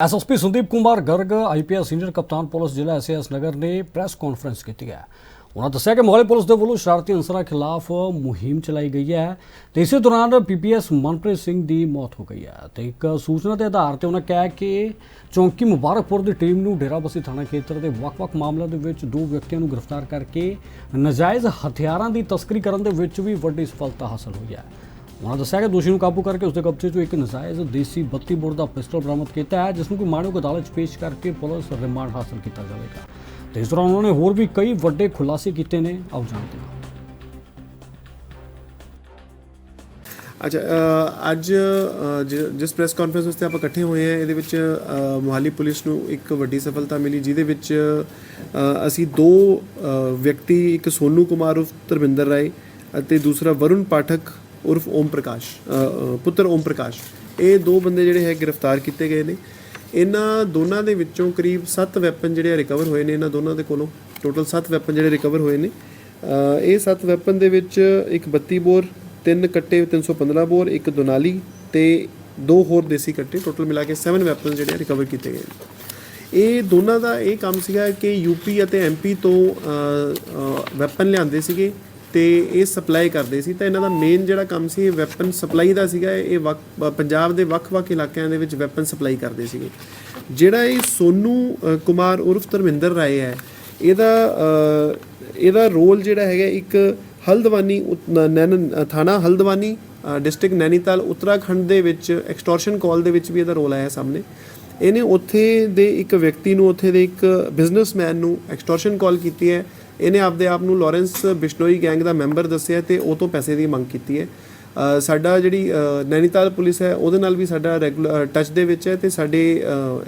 SSP Sandeep Kumar Garg IPS senior ਕਪਤਾਨ police ਜ਼ਿਲ੍ਹਾ SS Nagar ਨੇ ਪ੍ਰੈਸ ਕਾਨਫਰੰਸ ਕੀਤੀ ਹੈ। ਉਹਨਾਂ ਦੱਸਿਆ ਕਿ ਮੋਹਾਲੀ ਪੁਲਿਸ ਦੇ ਵੱਲੋਂ ਸ਼ਰਾਰਤੀ ਅਨਸਰਾਂ ਖਿਲਾਫ ਮੁਹਿੰਮ ਚਲਾਈ ਗਈ ਹੈ ਤੇ ਇਸੇ ਦੌਰਾਨ ਪੀਪੀਐਸ ਮਨਪ੍ਰੀਤ ਸਿੰਘ ਦੀ ਮੌਤ ਹੋ ਗਈ ਹੈ ਤੇ ਇੱਕ ਸੂਚਨਾ ਦੇ ਆਧਾਰ ਤੇ ਉਹਨਾਂ ਕਿਹਾ ਕਿ ਚੌਂਕੀ ਮੁਬਾਰਕਪੁਰ ਦੀ ਟੀਮ ਨੂੰ ਡੇਰਾਬੱਸੀ ਥਾਣਾ ਖੇਤਰ ਦੇ ਵੱਖ-ਵੱਖ ਮਾਮਲਿਆਂ ਦੇ ਵਿੱਚ ਦੋ ਵਿਅਕਤੀਆਂ ਨੂੰ ਗ੍ਰਿਫਤਾਰ ਕਰਕੇ ਨਜਾਇਜ਼ ਹਥਿਆਰਾਂ ਦੀ ਤਸਕਰੀ ਕਰਨ ਦੇ ਵਿੱਚ ਵੀ ਵੱਡੀ ਸਫਲਤਾ ਹਾਸਲ ਹੋਈ ਹੈ। ਉਹਨਾਂ ਦੱਸਿਆ ਕਿ ਦੋਸ਼ੀ ਨੂੰ ਕਾਬੂ ਕਰਕੇ ਉਸਦੇ ਕਬਜ਼ੇ 'ਚੋਂ ਇੱਕ ਨਜਾਇਜ਼ ਦੇਸੀ 32 ਬੋਰ ਦਾ ਪਿਸਟਲ ਬਰਾਮਦ ਕੀਤਾ ਹੈ ਜਿਸ ਨੂੰ ਕਿ ਮਾਣਯੋਗ ਅਦਾਲਤ 'ਚ ਪੇਸ਼ ਕਰਕੇ ਪੁਲਿਸ ਰਿਮਾਂਡ ਹਾਸਲ ਕੀਤਾ ਜਾਵੇਗਾ। ਤੇ ਇਸ ਦੌਰਾਨ ਉਹਨਾਂ ਨੇ ਹੋਰ ਵੀ ਕਈ ਵੱਡੇ ਖੁਲਾਸੇ ਕੀਤੇ ਨੇ। ਆਓ ਜਾਣਦੇ ਹਾਂ। ਅੱਛਾ ਅੱਜ ਜਿਸ ਪ੍ਰੈਸ ਕਾਨਫਰੰਸ ਵਾਸਤੇ ਆਪਾਂ ਇਕੱਠੇ ਹੋਏ ਹਾਂ ਇਹਦੇ ਵਿੱਚ ਅ, ਮੋਹਾਲੀ ਪੁਲਿਸ ਨੂੰ ਇੱਕ ਵੱਡੀ ਸਫਲਤਾ ਮਿਲੀ ਜਿਹਦੇ ਵਿੱਚ ਅਸੀਂ ਦੋ ਵਿਅਕਤੀ ਇੱਕ ਸੋਨੂ ਕੁਮਾਰ ਉਰਫ ਧਰਮਿੰਦਰ ਰਾਏ ਅਤੇ ਦੂਸਰਾ ਵਰੁਣ ਪਾਠਕ ਉਰਫ ਓਮ ਪ੍ਰਕਾਸ਼ ਪੁੱਤਰ ਓਮ ਪ੍ਰਕਾਸ਼। ਇਹ ਦੋ ਬੰਦੇ ਜਿਹੜੇ ਹੈ ਗ੍ਰਿਫਤਾਰ ਕੀਤੇ ਗਏ ਨੇ। ਇਹਨਾਂ ਦੋਨਾਂ ਦੇ ਵਿੱਚੋਂ ਕਰੀਬ 7 ਵੈਪਨ ਜਿਹੜੇ ਰਿਕਵਰ ਹੋਏ ਨੇ। ਇਹਨਾਂ ਦੋਨਾਂ ਦੇ ਕੋਲੋਂ ਟੋਟਲ 7 ਵੈਪਨ ਜਿਹੜੇ ਰਿਕਵਰ ਹੋਏ ਨੇ। ਇਹ 7 ਵੈਪਨ ਦੇ ਵਿੱਚ ਇੱਕ 32 ਬੋਰ, ਤਿੰਨ ਕੱਟੇ 315 ਬੋਰ, ਇੱਕ ਦੁਨਾਲੀ ਤੇ ਦੋ ਹੋਰ ਦੇਸੀ ਕੱਟੇ। ਟੋਟਲ ਮਿਲਾ ਕੇ 7 ਵੈਪਨ ਜਿਹੜੇ ਰਿਕਵਰ ਕੀਤੇ ਗਏ ਨੇ। ਇਹ ਦੋਨਾਂ ਦਾ ਇਹ ਕੰਮ ਸੀਗਾ ਕਿ ਯੂਪੀ ਅਤੇ ਐਮਪੀ ਤੋਂ ਵੈਪਨ ਲਿਆਂਦੇ ਸੀਗੇ। ਤੇ ਇਹ ਸਪਲਾਈ ਕਰਦੇ ਸੀ, ਤਾਂ ਇਹਨਾਂ ਦਾ ਮੇਨ ਜਿਹੜਾ ਕੰਮ ਸੀ, ਇਹ ਵੈਪਨ ਸਪਲਾਈ ਦਾ ਸੀਗਾ। ਇਹ ਵੱਖ- ਪੰਜਾਬ ਦੇ ਵੱਖ-ਵੱਖ ਇਲਾਕਿਆਂ ਦੇ ਵਿੱਚ ਵੈਪਨ ਸਪਲਾਈ ਕਰਦੇ ਸੀਗੇ। ਜਿਹੜਾ ਇਹ ਸੋਨੂ ਕੁਮਾਰ ਉਰਫ ਧਰਮਿੰਦਰ ਰਾਏ ਹੈ, ਇਹਦਾ ਇਹਦਾ ਰੋਲ ਜਿਹੜਾ ਹੈਗਾ ਇੱਕ ਹਲਦਵਾਨੀ ਉਤ- ਨ- ਥਾਣਾ ਹਲਦਵਾਨੀ ਡਿਸਟ੍ਰਿਕਟ ਨੈਨੀਤਾਲ, ਉੱਤਰਾਖੰਡ ਦੇ ਵਿੱਚ ਐਕਸਟੋਰਸ਼ਨ ਕਾਲ ਦੇ ਵਿੱਚ ਵੀ ਇਹਦਾ ਰੋਲ ਆਇਆ ਸਾਹਮਣੇ। ਇਹਨੇ ਉੱਥੇ ਦੇ ਇੱਕ ਵਿਅਕਤੀ ਨੂੰ, ਉੱਥੇ ਦੇ ਇੱਕ ਬਿਜ਼ਨਸਮੈਨ ਨੂੰ ਐਕਸਟੋਰਸ਼ਨ ਕਾਲ ਕੀਤੀ ਹੈ। ਇਹਨੇ ਆਪਦੇ ਆਪ ਨੂੰ ਲਾਰੈਂਸ ਬਿਸ਼ਨੋਈ ਗੈਂਗ ਦਾ ਮੈਂਬਰ ਦੱਸਿਆ ਤੇ ਉਹ ਤੋਂ ਪੈਸੇ ਦੀ ਮੰਗ ਕੀਤੀ ਹੈ। ਸਾਡਾ ਜਿਹੜੀ ਨੈਨੀਤਾਲ ਪੁਲਿਸ ਹੈ, ਉਹਦੇ ਨਾਲ ਵੀ ਸਾਡਾ ਰੈਗੂਲਰ ਟੱਚ ਦੇ ਵਿੱਚ ਹੈ ਤੇ ਸਾਡੇ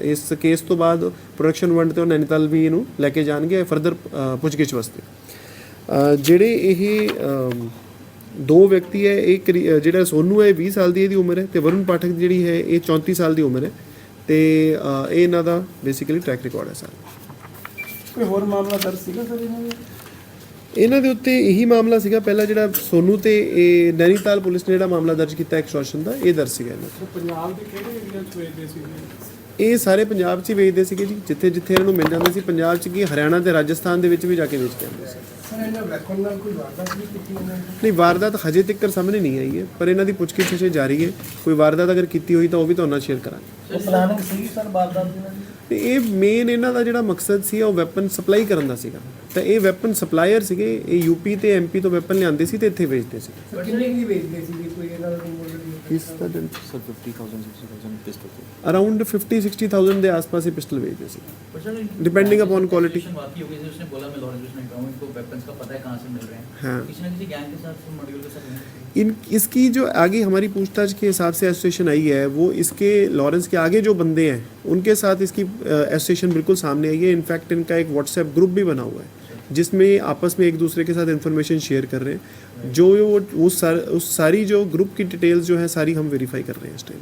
ਇਸ ਕੇਸ ਤੋਂ ਬਾਅਦ ਪ੍ਰੋਡਕਸ਼ਨ ਵੰਡ ਤੇ ਉਹ ਨੈਨੀਤਾਲ ਵੀ ਇਹਨੂੰ ਲੈ ਕੇ ਜਾਣਗੇ ਫਰਦਰ ਪੁੱਛਗਿੱਛ ਵਾਸਤੇ। ਜਿਹੜੇ ਇਹ ਦੋ ਵਿਅਕਤੀ ਹੈ, ਇਹ ਕਰੀ- ਜਿਹੜਾ ਸੋਨੂ ਹੈ, ਇਹ 20 ਸਾਲ ਦੀ ਇਹਦੀ ਉਮਰ ਹੈ ਤੇ ਵਰੁਣ ਪਾਠਕ ਜਿਹੜੀ ਹੈ, ਇਹ 34 ਸਾਲ ਦੀ ਉਮਰ ਹੈ ਤੇ ਇਹ ਇਹਨਾਂ ਦਾ ਬੇਸਿਕਲੀ ਟਰੈਕ ਰਿਕਾਰਡ ਹੈ ਸਰ। ਕੋਈ ਹੋਰ ਮਾਮਲਾ ਦਰਜ ਸੀਗਾ ਸਰ ਇਹਨਾਂ ਦੇ? ਇਹਨਾਂ ਦੇ ਉੱਤੇ ਇਹੀ ਮਾਮਲਾ ਸੀਗਾ ਪਹਿਲਾਂ ਜਿਹੜਾ ਸੋਨੂ ਤੇ ਇਹ ਨੈਨੀਤਾਲ ਪੁਲਿਸ ਨੇ ਜਿਹੜਾ ਮਾਮਲਾ ਦਰਜ ਕੀਤਾ ਐਕਸਟੋਰਸ਼ਨ ਦਾ ਇਹ ਦਰਜ ਸੀਗਾ ਇਹਨਾਂ ਤੇ। ਪੰਜਾਬ ਦੇ ਕਿਹੜੇ ਏਰੀਆ ਚ ਵੇਚਦੇ ਸੀ ਇਹ ਸਾਰੇ ਪੰਜਾਬ 'ਚ ਹੀ ਵੇਚਦੇ ਸੀਗੇ ਜੀ ਜਿੱਥੇ ਜਿੱਥੇ ਇਹਨਾਂ ਨੂੰ ਮਿਲ ਜਾਂਦੇ ਸੀ ਪੰਜਾਬ 'ਚ ਕੀ ਹਰਿਆਣਾ ਤੇ ਰਾਜਸਥਾਨ ਦੇ ਵਿੱਚ ਵੀ ਜਾ ਕੇ ਵੇਚ ਕੇ ਆਉਂਦੇ ਸੀ। ਸਰ ਇਹਨਾਂ ਵੈਪਨ ਨਾਲ ਕੋਈ ਵਾਰਦਾਤ ਵੀ ਕੀਤੀ ਉਹਨਾਂ ਨੇ? ਨਹੀਂ ਵਾਰਦਾਤ ਹਜੇ ਤੱਕ ਸਾਹਮਣੇ ਨਹੀਂ ਆਈ ਹੈ ਪਰ ਇਹਨਾਂ ਦੀ ਪੁੱਛਗਿੱਛ ਅਜੇ ਜਾਰੀ ਹੈ। ਕੋਈ ਵਾਰਦਾਤ ਅਗਰ ਕੀਤੀ ਹੋਈ ਤਾਂ ਉਹ ਵੀ ਤੁਹਾਨੂੰ ਨਾਲ ਸ਼ੇਅਰ ਕਰਾਂਗੇ। ਉਹ ਪਲਾਨਿੰਗ ਸੀ ਸਰ ਵਾਰਦਾਤ ਦੀ ਇਹਨਾਂ ਦੀ? ਤੇ ਇਹ ਮੇਨ ਇਹਨਾਂ ਦਾ ਜਿਹੜਾ ਮਕਸਦ ਸੀ, ਉਹ ਵੈਪਨ ਸਪਲਾਈ ਕਰਨ ਦਾ ਸੀਗਾ। ਤਾਂ ਇਹ ਵੈਪਨ ਸਪਲਾਇਰ ਸੀਗੇ, ਇਹ ਯੂਪੀ ਤੇ ਐਮਪੀ ਤੋਂ ਵੈਪਨ ਲਿਆਂਦੇ ਸੀ ਤੇ ਇੱਥੇ ਵੇਚਦੇ ਸੀ। ਕਿੰਨੇ ਕੀ ਵੇਚਦੇ ਸੀ ਕੋਈ ਇਹਨਾਂ ਦਾ पिस्टल अराउंड ही पिस्टल डिपेंडिंग अपॉन क्वालिटी हाँ। इन इसकी जो आगे हमारी पूछताछ के हिसाब से एसोसिएशन आई है वो इसके लॉरेंस के आगे जो बंदे हैं उनके साथ इसकी एसोसिएशन बिल्कुल सामने आई है। इनफैक्ट इनका एक व्हाट्सएप ग्रुप भी बना हुआ है। जिसमें आपस में एक दूसरे के साथ इन्फॉर्मेशन शेयर कर रहे हैं जो वो उस सार, उस सारी जो ग्रुप की डिटेल्स जो है सारी हम वेरीफाई कर रहे हैं इस टाइम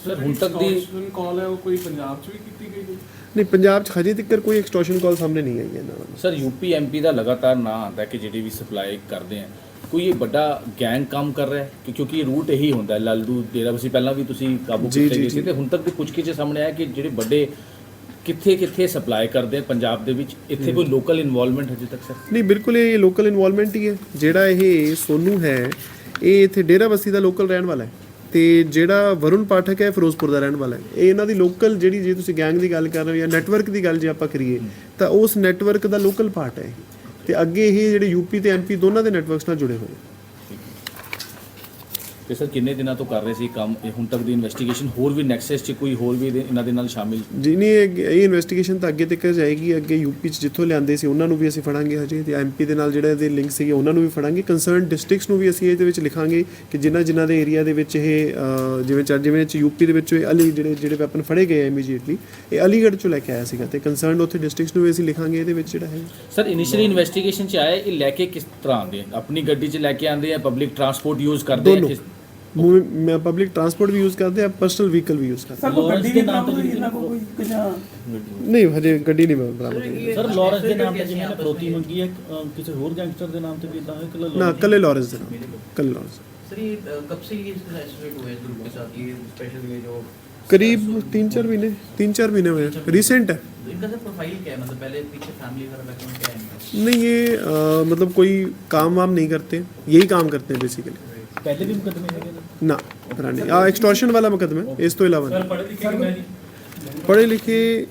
सर ਹੁਣ ਤੱਕ ਦੀ ਕਾਲ ਹੈ ਉਹ ਕੋਈ ਪੰਜਾਬ ਚ ਵੀ ਕੀਤੀ ਗਈ ਹੈ नहीं पंजाब 'ਚ ਹਜੇ ਤੱਕ ਕੋਈ ਐਕਸਟੋਰਸ਼ਨ ਕਾਲ ਸਾਹਮਣੇ ਨਹੀਂ ਆਈ ਹੈ ਇਹਨਾਂ ਵੱਲੋਂ ਸਰ ਯੂਪੀ ਐਮਪੀ ਦਾ ਲਗਾਤਾਰ ਨਾਂ ਆਉਂਦਾ ਕਿ ਜਿਹੜੇ ਵੀ ਸਪਲਾਈ ਕਰਦੇ ਆ ਕੋਈ ਇਹ ਵੱਡਾ ਗੈਂਗ ਕੰਮ ਕਰ ਰਿਹਾ ਹੈ ਕਿ ਕਿਉਂਕਿ ਇਹ ਰੂਟ ਇਹੀ ਹੁੰਦਾ ਹੈ ਲਾਲੂ ਡੇਰਾਬੱਸੀ ਪਹਿਲਾਂ ਵੀ ਤੁਸੀਂ ਕਾਬੂ ਜੀ, ਕੀਤੇ ਜੀ, ਗਏ ਸੀ ਜੀ। ਤੇ ਹੁਣ ਤੱਕ ਦੀ ਪੁੱਛਗਿੱਛ 'ਚ ਸਾਹਮਣੇ ਆਇਆ ਕਿ ਜਿਹੜੇ ਵੱਡੇ ਕਿੱਥੇ ਕਿੱਥੇ ਸਪਲਾਈ ਕਰਦੇ ਆ ਪੰਜਾਬ ਦੇ ਵਿੱਚ? ਇੱਥੇ ਕੋਈ ਲੋਕਲ ਇਨਵੋਲਵਮੈਂਟ ਹਜੇ ਤੱਕ ਸਰ ਨਹੀਂ ਬਿਲਕੁਲ ਇਹ ਲੋਕਲ ਇਨਵੋਲਵਮੈਂਟ ਹੀ ਹੈ। ਜਿਹੜਾ ਇਹ ਸੋਨੂ ਹੈ ਇਹ ਇੱਥੇ ਡੇਰਾਬੱਸੀ ਦਾ ਲੋਕਲ ਰਹਿਣ ਵਾਲਾ ਹੈ। ਤੇ ਜਿਹੜਾ ਵਰੁਣ ਪਾਠਕ ਹੈ ਫਿਰੋਜ਼ਪੁਰ ਦਾ ਰਹਿਣ ਵਾਲਾ ਹੈ। ਇਹ ਇਹਨਾਂ ਦੀ ਲੋਕਲ ਜਿਹੜੀ ਜੇ ਤੁਸੀਂ ਗੈਂਗ ਦੀ ਗੱਲ ਕਰ ਰਹੇ ਹੋ ਜਾਂ ਨੈਟਵਰਕ ਦੀ ਗੱਲ ਜੇ ਆਪਾਂ ਕਰੀਏ ਤਾਂ ਉਸ ਨੈਟਵਰਕ ਦਾ ਲੋਕਲ ਪਾਰਟ ਹੈ ਤੇ ਅੱਗੇ ਇਹ ਜਿਹੜੇ ਯੂਪੀ ਤੇ ਐਮਪੀ ਦੋਨਾਂ ਦੇ ਨੈਟਵਰਕਸ ਨਾਲ ਜੁੜੇ ਹੋਏ। ਤੇ ਸਰ ਕਿੰਨੇ ਦਿਨਾਂ ਤੋਂ ਕਰ ਰਹੇ ਸੀ ਕੰਮ? ਇਹ ਹੁਣ ਤੱਕ ਦੀ ਇਨਵੈਸਟੀਗੇਸ਼ਨ ਹੋਰ ਵੀ ਨੈਕਸਸ 'ਚ ਕੋਈ ਹੋਰ ਵੀ ਇਹਦੇ- ਇਹਨਾਂ ਦੇ ਨਾਲ ਸ਼ਾਮਿਲ? ਜੀ ਨਹੀਂ ਇਹ ਇਹ ਇਨਵੈਸਟੀਗੇਸ਼ਨ ਤਾਂ ਅੱਗੇ ਤੱਕ ਜਾਏਗੀ। ਅੱਗੇ ਯੂਪੀ ਚ ਜਿੱਥੋਂ ਲਿਆਂਦੇ ਸੀ ਉਹਨਾਂ ਨੂੰ ਵੀ ਅਸੀਂ ਫੜਾਂਗੇ ਹਜੇ। ਤੇ ਐਮਪੀ ਦੇ ਨਾਲ ਜਿਹੜੇ ਇਹਦੇ ਲਿੰਕ ਸੀਗੇ ਉਹਨਾਂ ਨੂੰ ਵੀ ਫੜਾਂਗੇ। ਕੰਸਰਨ ਡਿਸਟ੍ਰਿਕਟਸ ਨੂੰ ਵੀ ਅਸੀਂ ਇਹਦੇ ਵਿੱਚ ਲਿਖਾਂਗੇ ਕਿ ਜਿਨ੍ਹਾਂ ਜਿਨ੍ਹਾਂ ਦੇ ਏਰੀਆ ਦੇ ਵਿੱਚ ਇਹ ਅਹ, ਜਿਵੇਂ ਚ ਜਿਵੇਂ ਚ ਯੂਪੀ ਦੇ ਵਿੱਚ ਇਹ ਅਲੀ ਜਿਹੜੇ ਜਿਹੜੇ ਵੈਪਨ ਫੜੇ ਗਏ ਇਮੀਡੀਏਟਲੀ ਇਹ ਅਲੀਗੜ੍ਹ ਚੋਂ ਲੈ ਕੇ ਆਇਆ ਸੀਗਾ। ਤੇ ਕੰਸਰਨ ਉੱਥੇ ਡਿਸਟ੍ਰਿਕਟਸ ਨੂੰ ਵੀ ਅਸੀਂ ਲਿਖਾਂਗੇ ਇਹਦੇ ਵਿੱਚ ਜਿਹੜਾ ਹੈ ਸਰ ਇਨੀਸ਼ੀਅਲੀ ਇਨਵੈਸਟੀਗੇਸ਼ਨ 'ਚ ਆਇਆ ਇਹ ਲੈ ਕੇ ਕਿਸ ਤਰ੍ਹਾਂ ਆਉਂਦੇ ਆ? ਆਪਣੀ ਗੱਡੀ 'ਚ ਲੈ ਕੇ ਆਉਂਦੇ ਆ ਪਬਲਿਕ ਟਰਾਂਸਪੋਰਟ ਯੂਜ਼ ਕਰਦੇ ਆ ਦੋਨੋਂ। ਕਿਸ ਮੈਂ ਪਬਲਿਕ ਟਰਾਂਸਪੋਰਟ ਵੀ ਯੂਜ਼ ਕਰਦੇ ਆ ਪਰਸਨਲ ਵਹੀਕਲ ਵੀ ਯੂਜ਼ ਕਰਦੇ ਸਰ ਕੋਈ ਗੱਡੀ ਵੀ ਬਰਾਮਦ ਹੋਈ ਇਹਨਾਂ ਕੋਲ ਕੋਈ ਕਿ ਜਾਂ ਆ। ਨਹੀਂ ਹਜੇ ਗੱਡੀ ਨਹੀਂ ਬਰਾਮਦ ਹੋਈ ਸਰ ਲਾਰੈਂਸ ਦੇ ਨਾਮ ਤੇ ਜਿਵੇਂ ਫਰੋਤੀ ਮੰਗੀ ਹੈ ਅਹ ਕਿਸੇ ਹੋਰ ਗੈਂਗਸਟਰ ਦੇ ਨਾਮ ਤੇ ਵੀ ਇਦਾਂ ਹੈ ਕਿ ਨਾ ਕੱਲੇ ਲਾਰੈਂਸ ਦੇ ਨਾਲ ਕੱਲੇ ਲਾਰੈਂਸ सर ये अ, कब से ये इसके एसोसिएट हुए इस ग्रुप के साथ ये स्पेशल ये जो करीब तीन चार महीने तीन चार महीने हुए हैं रिसेंट है तो इनका सर प्रोफाइल क्या है मतलब पहले पीछे फैमिली वगैरह बैकग्राउंड क्या है इनका नहीं ये अ, मतलब कोई काम वाम नहीं करते यही काम करते हैं बेसिकली ਪਹਿਲੇ ਵੀ ਮੁਕਦਮੇ ਹੈਗੇ ਨਾ ਰਾਣੀ ਆ ਐਕਸਟੋਰਸ਼ਨ ਵਾਲਾ ਮੁਕਦਮਾ ਹੈ, ਇਸ ਤੋਂ ਇਲਾਵਾ ਨਹੀਂ। ਪੜ੍ਹੇ ਲਿਖੇ ਕਿੰਨਾ ਜੀ ਪੜ੍ਹੇ ਲਿਖੇ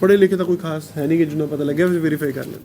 ਪੜ੍ਹੇ ਲਿਖੇ ਤਾਂ ਕੋਈ ਖਾਸ ਹੈ ਨਹੀਂ ਕਿ ਜਿਹਨੂੰ ਪਤਾ ਲੱਗਿਆ ਵੀ ਵੈਰੀਫਾਈ ਕਰ ਲੈਣ